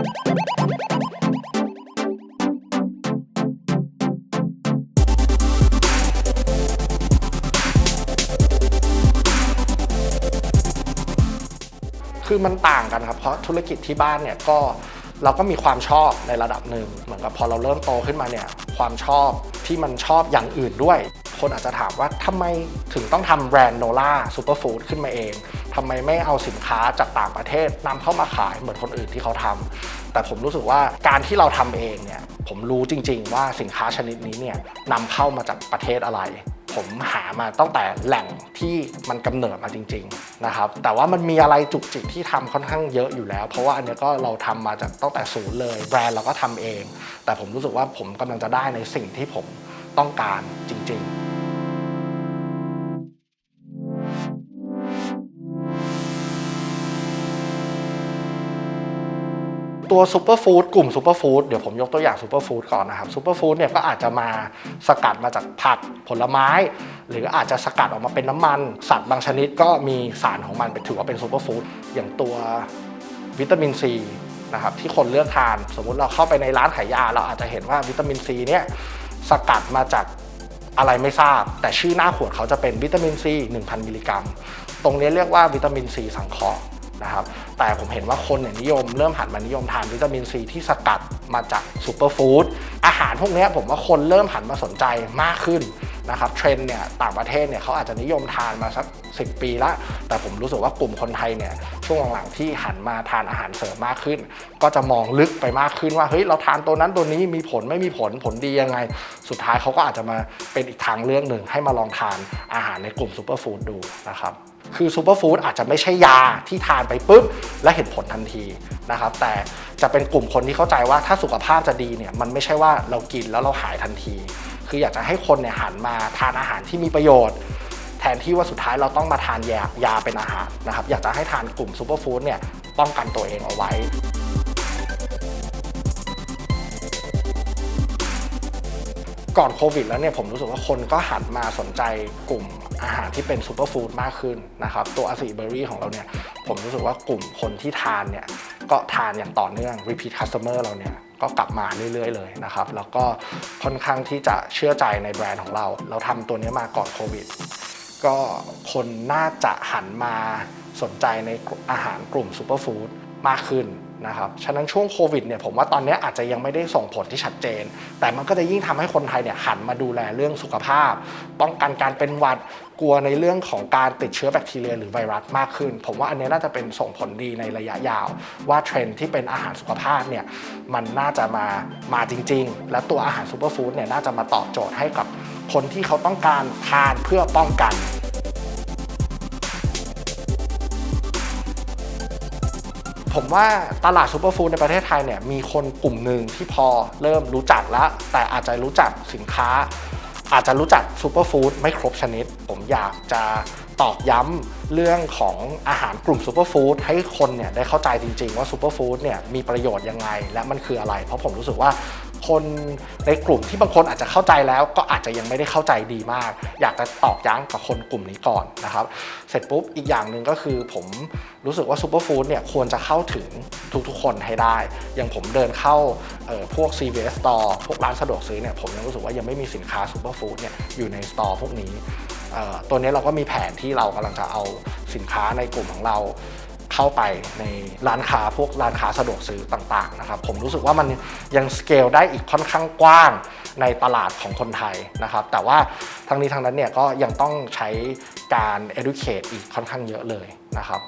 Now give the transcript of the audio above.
คือมันต่างกันครับ เพราะธุรกิจที่บ้านเนี่ยก็เราก็มีความชอบในระดับหนึ่ง เหมือนกับพอเราเริ่มโตขึ้นมาเนี่ยความชอบที่มันชอบอย่างอื่นด้วย คนอาจจะถามว่าทำไมถึงต้องทำแบรนด์โนล่าซูเปอร์ฟู้ดขึ้นมาเอง ทำไมไม่เอาสินค้าจากต่างประเทศนำเข้ามาขายเหมือนคนอื่นที่เขาทำแต่ผมรู้สึกว่าการที่เราทำเองเนี่ยผมรู้จริง ๆ ว่าสินค้าชนิดนี้เนี่ยนำเข้ามาจากประเทศอะไรผมหามาตั้งแต่แหล่งที่มันกำเนิดมาจริงๆนะครับแต่ว่ามันมีอะไรจุกจิกที่ทำค่อนข้างเยอะอยู่แล้ว เพราะว่าอันนี้ก็เราทำมาจากตั้งแต่ศูนย์เลยแบรนด์เราก็ทำเอง แต่ผมรู้สึกว่าผมกำลังจะได้ในสิ่งที่ผมต้องการจริง ๆ ตัวซูเปอร์ฟู้ดกลุ่มซูเปอร์ฟู้ดเดี๋ยวผมยกตัวอย่างซูเปอร์ฟู้ดก่อนนะครับซูเปอร์ฟู้ดเนี่ยก็อาจจะมาสกัดมาจากผักผลไม้ หรืออาจจะสกัดออกมาเป็นน้ำมัน สัตว์บางชนิดก็มีสารของมันเป็นถือว่าเป็นซูเปอร์ฟู้ดอย่างตัววิตามินซีนะครับที่คนเลือกทาน สมมุติเราเข้าไปในร้านขายยา เราอาจจะเห็นว่าวิตามินซีเนี่ยสกัดมาจากอะไรไม่ทราบ แต่ชื่อหน้าขวดเขาจะเป็นวิตามินซี 1,000 มิลลิกรัม ตรงนี้เรียกว่าวิตามินซีสังเคราะห์ นะครับ แต่ผมเห็นว่าคนเนี่ยนิยมเริ่มหันมานิยมทานวิตามินซีที่สกัดมาจากซูเปอร์ฟู้ดอาหารพวกนี้ผมว่าคนเริ่มหันมาสนใจมากขึ้นนะครับเทรนด์เนี่ยต่างประเทศเนี่ยเขาอาจจะนิยมทานมาสัก 10 ปีละ แต่ผมรู้สึกว่ากลุ่มคนไทยเนี่ยช่วงหลังๆที่หันมาทานอาหารเสริมมากขึ้น ก็จะมองลึกไปมากขึ้นว่าเฮ้ยเราทานตัวนั้นตัวนี้มีผลไม่มีผลผลดียังไง สุดท้ายเขาก็อาจจะมาเป็นอีกทางเลือกหนึ่งให้มาลองทานอาหารในกลุ่มซูเปอร์ฟู้ดดูนะครับ คือซูเปอร์ฟู้ดอาจจะไม่ใช่ยาที่ทานไปปุ๊บ และเห็นผลทันทีนะครับ แต่จะเป็นกลุ่มคนที่เข้าใจว่าถ้าสุขภาพจะดีเนี่ยมันไม่ใช่ว่าเรากินแล้วเราหายทันที คืออยากจะให้คนเนี่ยหันมาทานอาหารที่มีประโยชน์ แทนที่ว่าสุดท้ายเราต้องมาทานยายาเป็นอาหารนะครับ อยากจะให้ทานกลุ่มซูเปอร์ฟู้ดเนี่ยป้องกันตัวเองเอาไว้ ก่อนโควิดแล้วเนี่ยผมรู้สึกว่าคนก็หันมาสนใจกลุ่มอาหารที่เป็นซูเปอร์ฟู้ดมากขึ้นนะครับ ตัวอาซีเบอรี่ของเราเนี่ย ผมรู้สึกว่ากลุ่มคนที่ทานเนี่ย ก็ทานอย่างต่อเนื่อง repeat customer เราเนี่ยก็กลับมาเรื่อยๆเลยนะครับ แล้วก็ค่อนข้างที่จะเชื่อใจในแบรนด์ของเรา เราทำตัวนี้มาก่อนโควิด ก็คนน่าจะหันมาสนใจในอาหารกลุ่มซูเปอร์ฟู้ดมากขึ้น นะครับฉะนั้นช่วงโควิดเนี่ยผมว่าตอนนี้อาจจะยังไม่ได้ส่งผลที่ชัดเจน แต่มันก็จะยิ่งทำให้คนไทยเนี่ยหันมาดูแลเรื่องสุขภาพ ป้องกันการเป็นหวัดกลัวในเรื่องของการติดเชื้อแบคทีเรียหรือไวรัสมากขึ้น ผมว่าอันนี้น่าจะเป็นส่งผลดีในระยะยาว ว่าเทรนด์ที่เป็นอาหารสุขภาพเนี่ยมันน่าจะมามาจริง ๆ และตัวอาหารซูเปอร์ฟู้ดเนี่ยน่าจะมาตอบโจทย์ให้กับคนที่เขาต้องการทานเพื่อป้องกัน ผมว่าตลาดซูเปอร์ฟู้ดในประเทศไทยเนี่ยมีคนกลุ่มหนึ่งที่พอเริ่มรู้จักแล้ว แต่อาจจะรู้จักสินค้า อาจจะรู้จักซูเปอร์ฟู้ดไม่ครบชนิด ผมอยากจะตอกย้ำเรื่องของอาหารกลุ่มซูเปอร์ฟู้ดให้คนเนี่ยได้เข้าใจจริงๆ ว่าซูเปอร์ฟู้ดเนี่ยมีประโยชน์ยังไง และมันคืออะไร เพราะผมรู้สึกว่า คนในกลุ่มที่บางคนอาจจะเข้าใจแล้ว ก็อาจจะยังไม่ได้เข้าใจดีมาก อยากจะตอกย้ำกับคนกลุ่มนี้ก่อนนะครับ เสร็จปุ๊บอีกอย่างหนึ่งก็คือผมรู้สึกว่าซูเปอร์ฟู้ดเนี่ยควรจะเข้าถึงทุกๆคนให้ได้ อย่างผมเดินเข้าออพวก CVS Store พวกร้านสะดวกซื้อเนี่ยผมยังรู้สึกว่ายังไม่มีสินค้าซูเปอร์ฟู้ดเนี่ยอยู่ในสตอร์พวกนี้ตัวนี้เราก็มีแผนที่เรากำลังจะเอาสินค้าในกลุ่มของเรา เข้าไปในร้านค้าพวกร้านค้าสะดวกซื้อต่างๆนะครับผมรู้สึกว่ามันยังสเกลได้อีกค่อนข้างกว้างในตลาดของคนไทยนะครับ แต่ว่าทั้งนี้ทั้งนั้นเนี่ยก็ยังต้องใช้การ educate อีกค่อนข้างเยอะเลยนะครับ